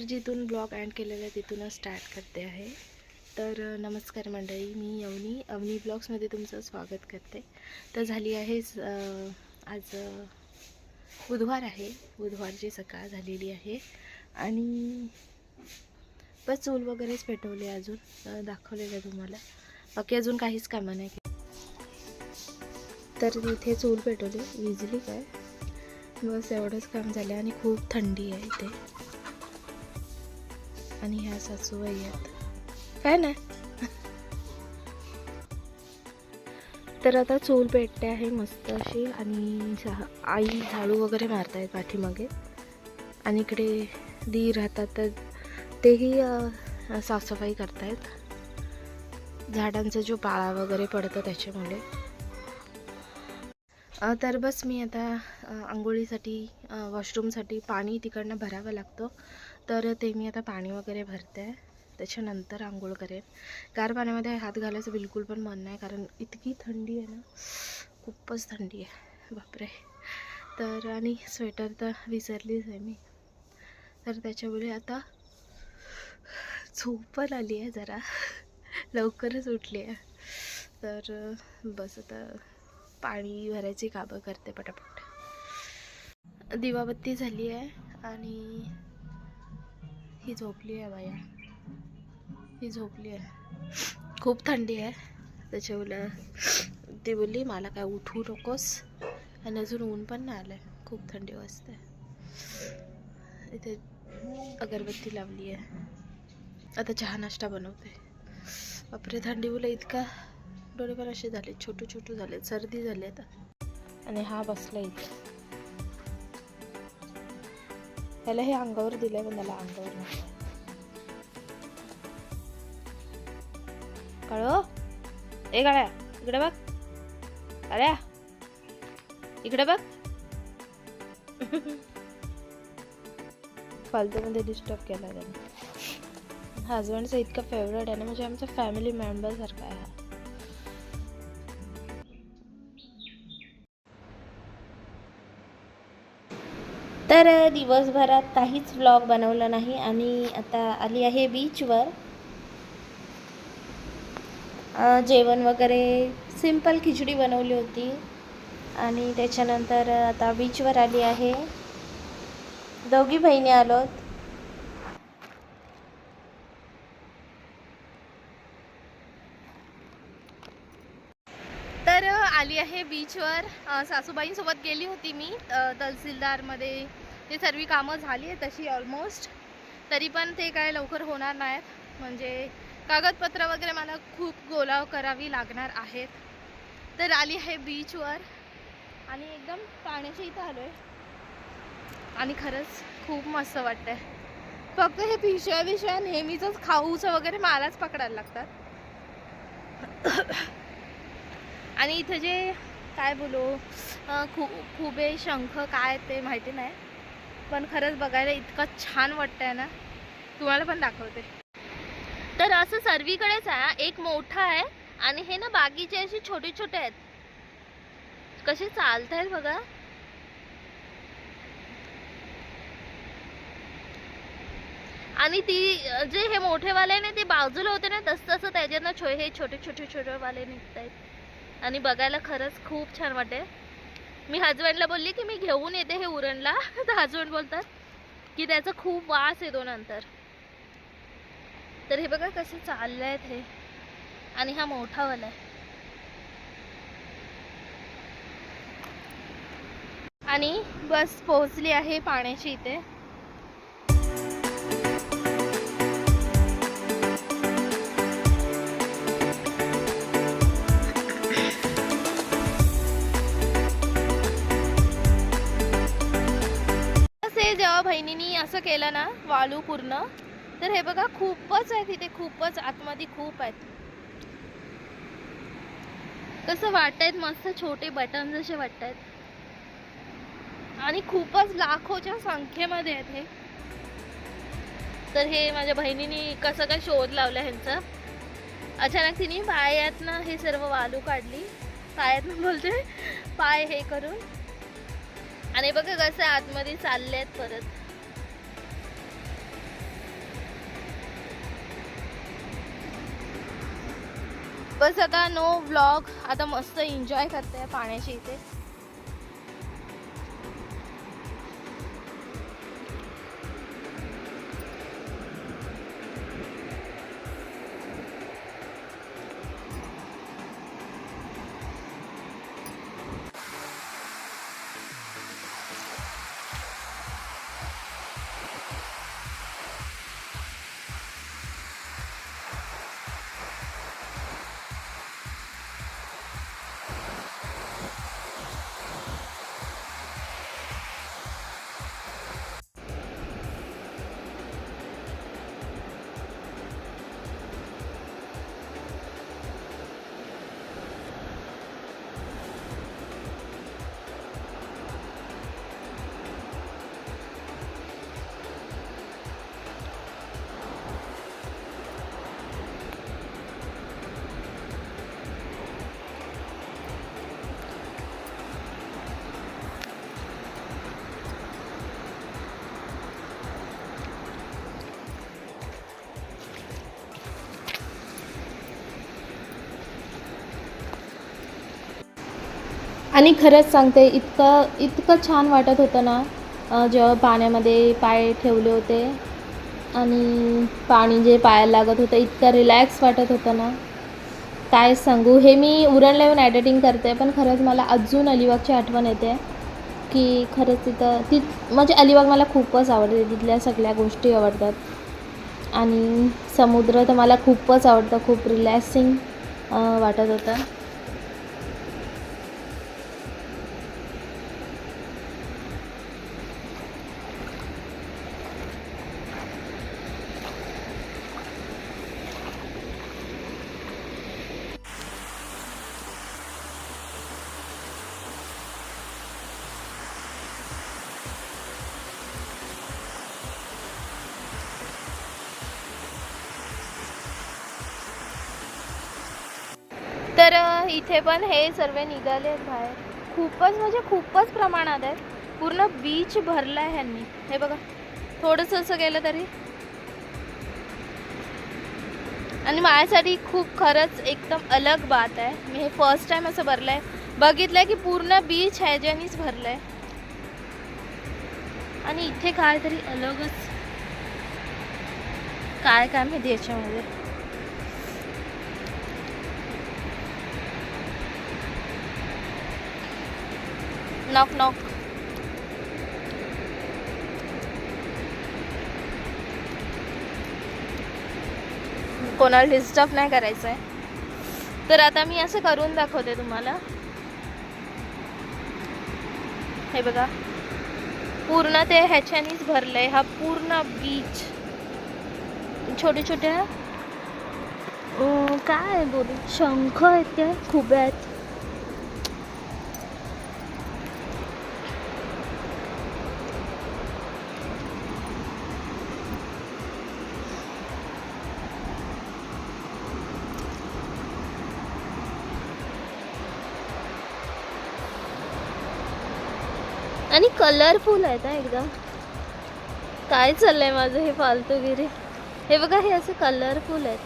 तर जिथून blog and केलेला आहे तिथूनच स्टार्ट करते आहे. तर नमस्कार मंडळी मी अवनी. अवनी ब्लॉग्समध्ये तुमचं स्वागत करते. तर झाली आहे आज बुधवार आहे. बुधवारची सकाळ झालेली आहे. आणि बस चूल वगैरेच पेटवली अजून. दाखवलेलं आहे तुम्हाला. बाकी अजून काहीच कामं नाही तर इथे चूल पेटवली. विजली काय? बस एवढंच काम झालं आणि खूप थंडी आहे इथे. आणि ह्या सासूबाई आहेत. काय नाही. तर आता चूल पेटते आहे मस्त अशी आणि आई झाडू वगैरे मारतायत पाठीमागे. आणि इकडे दी राहतात तर तेही साफसफाई करतायत. झाडांचा जो पाळा वगैरे पडतं त्याच्यामुळे. तर बस मी आता आंघोळीसाठी वॉशरूमसाठी पाणी तिकडनं भरावं लागतं. तर ते मी आता पाणी वगैरे भरते. आहे त्याच्यानंतर आंघोळ करेन. गार पाण्यामध्ये हात घालायचं बिलकुल पण मन नाही कारण इतकी थंडी आहे ना. खूपच थंडी आहे. बापरे. तर आणि स्वेटर तर विसरलीच आहे मी. तर त्याच्यामुळे आता झोप पण आली आहे जरा. लवकरच उठली आहे. तर बस आता पाणी भरायची कामं करते पटापट. दिवाबत्ती झाली आहे आणि ही झोपली आहे बाया. ही झोपली आहे. खूप थंडी आहे. त्याच्यामुळे ती बोलली मला काय उठू नकोस. आणि अजून ऊन पण नाही आलं आहे खूप थंडी वाजते. इथे अगरबत्ती लावली आहे. आता चहा नाश्ता बनवते. बापरे थंडी बोला इतका डोळे पण असे झाले छोटू छोटू झाले सर्दी झाली आता. आणि हा बसला इथे. त्याला हे अंगावर दिलंय पण त्याला अंगावर नाही. काळो ए काळ्या इकडे बघ. काळ्या इकडे बघ. फालतूमध्ये डिस्टर्ब केला त्याने. हजबंडचा इतका फेवरेट आहे ना म्हणजे आमचा फॅमिली मेंबरसारखा आहे हा. तर दिवसभरात काहीच व्लॉग बनवला नाही. आणि आता आली आहे बीचवर जेवण वगैरे सिंपल खिचडी बनवली होती. आणि त्याच्यानंतर आता बीचवर आली आहे. दोघी बहिणी आलोत. तर आली आहे बीचवर सासूबाईंसोबत गेली होती मी तहसीलदारमध्ये. ते सर्व कामं झाली आहे तशी ऑलमोस्ट तरी पण ते काय लवकर होणार नाहीत. म्हणजे कागदपत्र वगैरे मला खूप गोलाव करावी लागणार आहेत. तर आली आहे बीचवर आणि एकदम पाण्याच्या इथं आलो आहे आणि खरंच खूप मस्त वाटतंय. फक्त हे पिशव्या बिशव्या नेहमीच खाऊचं वगैरे मलाच पकडायला लागतात. आणि इथं जे काय बोलू अं, खू खुबे शंख काय ते माहिती नाही. पण खरंच बघायला इतकं छान वाटतंय ना. तुम्हाला पण दाखवते. तर असं सर्वीकडेच आहे एक मोठा आहे आणि हे ना बाकीचे असे छोटे छोटे आहेत. कसे चालत आहेत बघा. आणि ती जे हे मोठेवाले ना ते बाजूला होते ना तसं तसं त्याच्यानं छो हे छोटे छोटे छोटे वाले निघत आहेत आणि बघायला खरंच खूप छान वाटते मी हजबंडला बोलली की मी घेऊन येते हे उरणला. तर हजबंड बोलतात की त्याचा खूप वास येतो नंतर. तर हे बघा कसं चाललं आहेत हे. आणि हा मोठावाला आहे. आणि बस पोहोचली आहे पाण्याची इथे. बहिणींनी असं केलं ना वाळू पूर्ण तर हे बघा खूपच आहे तिथे खूपच आतमध्ये खूप आहेत. कसं वाटतायत मस्त छोटे बटन जसे वाटतायत आणि खूपच लाखोच्या संख्येमध्ये आहेत हे. तर हे माझ्या बहिणीने कसं काय शोध लावला ह्यांचा. अचानक तिने पायातनं हे सर्व वालू काढली. पायातनं बोलते पाय हे करून. आणि बघा कसं आतमध्ये चालले आहेत परत. बस आता नो व्लॉग आता मस्त एन्जॉय करते पाण्याच्या इथे. आणि खरंच सांगते इतकं इतकं छान वाटत होतं ना जेव्हा पाण्यामध्ये पाय ठेवले होते आणि पाणी जे पायाला लागत होतं इतकं रिलॅक्स वाटत होतं ना. काय सांगू हे मी उरण येऊन एडिटिंग करते पण खरंच मला अजून अलिबागची आठवण येते की खरंच तिथं ती म्हणजे अलिबाग मला खूपच आवडते तिथल्या सगळ्या गोष्टी आवडतात. आणि समुद्र तर मला खूपच आवडतं खूप रिलॅक्सिंग वाटत होतं. इथे पण हे सर्व निघाले आहेत बाहेर. खूपच म्हणजे खूपच प्रमाणात आहेत. पूर्ण बीच भरला आहे ह्यांनी. हे बघा. थोडंसं असं गेलं तरी. आणि माझ्यासाठी खूप खरंच एकदम अलग बात आहे. मी हे फर्स्ट टाइम असं भरलं आहे बघितलं आहे की पूर्ण बीच ह्याच्यानीच भरलं आहे आणि इथे काय तरी अलगच. काय काय माहिती याच्यामध्ये? Knock knock. कोणाला डिस्टर्ब नाही करायचं आहे तर आता मी असं करून दाखवते तुम्हाला. हे बघा. पूर्ण ते ह्याच्यानीच भरलंय. हा पूर्ण बीच छोटे छोट्या काय बोलू? शंख आहेत ते खूप आहेत. आणि कलरफुल आहेत हा एकदम. काय चाललंय माझं हे फालतूगिरी? हे बघा हे असे कलरफुल आहेत.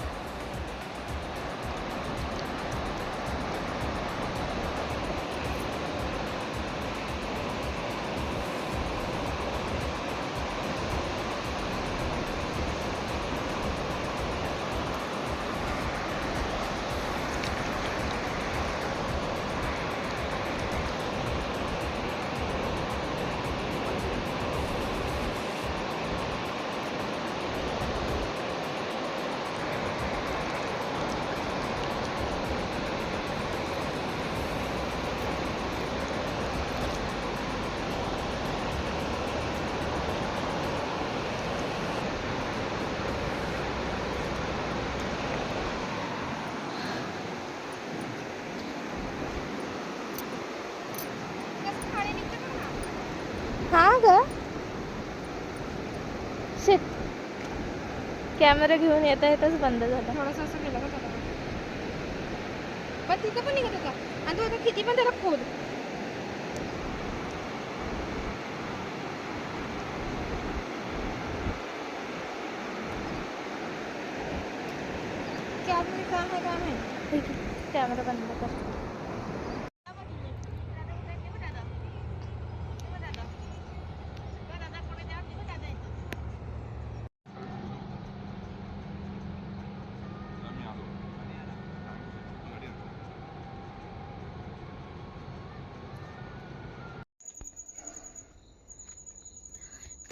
कॅमेरा घेऊन येता येताच बंद झाला. थोडंसं असं केलं का त्याला पण तिथं पण निघत होता. आणि तो आता किती पण त्याला खोद की आतमध्ये काय आहे काय माहिती कॅमेरा बंद कर.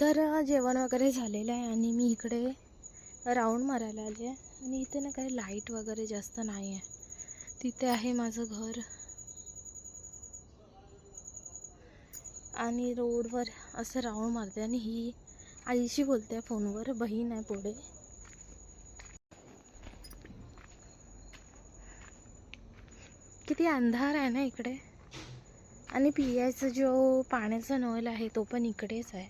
तर जेवण वगैरे झालेलं आहे आणि मी इकडे राऊंड मारायला आले आहे. आणि इथे ना काही लाइट वगैरे जास्त नाही आहे. तिथे आहे माझं घर. आणि रोडवर असं राऊंड मारते आणि ही आईशी बोलते फोनवर बहीण आहे पुढे. किती अंधार आहे ना इकडे. आणि पियायचं जो पाण्याचा नळ आहे तो पण इकडेच आहे.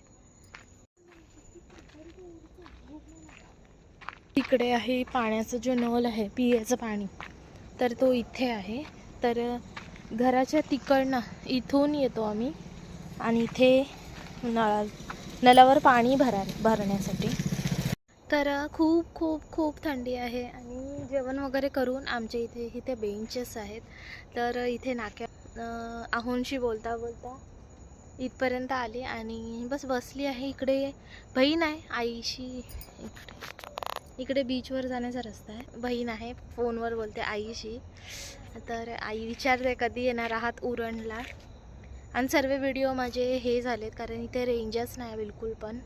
इकडे आहे पाण्याचं जो नळ आहे पियाचं पाणी तर तो इथे आहे. तर घराच्या तिकडनं इथून येतो आम्ही आणि इथे नळा नळावर पाणी भरा भरण्यासाठी. तर खूप खूप खूप थंडी आहे आणि जेवण वगैरे करून आमच्या इथे इथे बेंचेस आहेत. तर इथे नाक्या आहोंशी बोलता बोलता इथपर्यंत आली आणि बस बसली आहे इकडे. बहीण आहे आईशी इकडे. इकडे बीचवर जाण्याचा रस्ता आहे. बहीण आहे फोनवर बोलते आईशी. तर आई विचारते कधी येणार आहात उरणला? आणि सर्व व्हिडिओ माझे हे झालेत कारण इथे रेंजच नाही बिलकुल पण.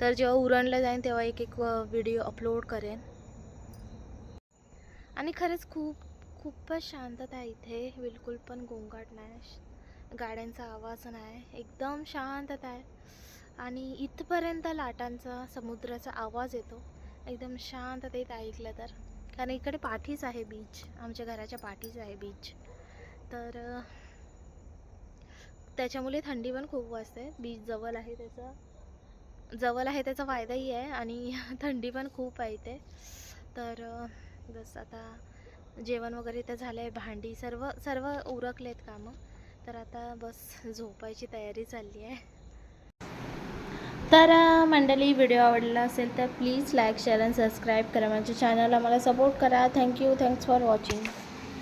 तर जेव्हा उरणला जाईन तेव्हा एक एक व्हिडिओ अपलोड करेन. आणि खरंच खूप खूपच शांतता आहे इथे. बिलकुल पण गोंगाट नाही. गाड्यांचा आवाज नाही. एकदम शांतता आहे. आणि इथपर्यंत लाटांचा समुद्राचा आवाज येतो. एकदम शांततेत ऐकलं तर. कारण इकडे पाठीच आहे बीच आमच्या घराच्या पाठीच आहे बीच तर त्याच्यामुळे थंडी पण खूप वाजते बीच जवळ आहे त्याचं. जवळ आहे त्याचा फायदाही आहे आणि थंडी पण खूप आहे ते तर जसं आता जेवण वगैरे तर झालं आहे भांडी सर्व सर्व उरकलेत कामं. तर आता बस झोपायची तयारी चालली आहे. तर मंडळी व्हिडिओ आवडला असेल तर प्लीज लाईक शेअर आणि सबस्क्राईब करा. माझ्या चॅनलला मला सपोर्ट करा. Thank you. Thanks for watching.